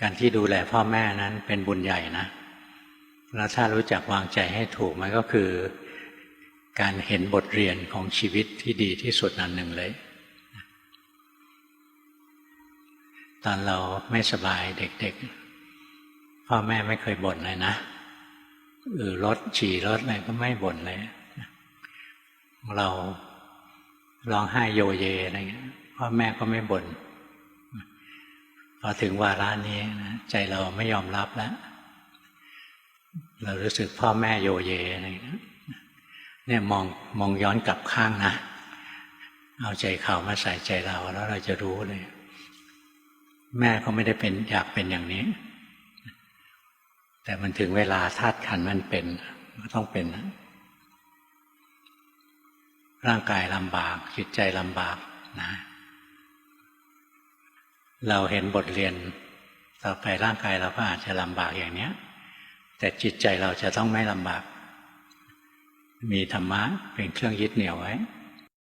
การที่ดูแลพ่อแม่นั้นเป็นบุญใหญ่นะแล้วถ้ารู้จักวางใจให้ถูกมันก็คือ การเห็นบทเรียนของชีวิตที่ดีที่สุดอันหนึ่งเลย ตอนเราไม่สบายเด็กๆ พ่อแม่ไม่เคยบ่นเลยนะเออรถฉี่รถอะไรก็ไม่บ่นเลย เราร้องไห้โยเยอะไรเงี้ยพ่อแม่ก็ไม่บ่น พอถึงวาระนี้นะใจเราไม่ยอมรับแล้ว เรารู้สึกพ่อแม่โยเยอะไรเงี้ยเนี่ยมองมองย้อนกลับข้างนะ เอาใจเขามาใส่ใจเราแล้วเราจะรู้เลย แม่ก็ไม่ได้เป็นอยากเป็นอย่างนี้ แต่มันถึงเวลาธาตุขันมันเป็น ก็ต้องเป็นนะร่างกายลำบากจิตใจลำบากนะ เราเห็นบทเรียนต่อไปร่างกายเราก็อาจจะลำบากอย่างเนี้ย แต่จิตใจเราจะต้องไม่ลำบาก มีธรรมะเป็นเครื่องยึดเหนี่ยวไว้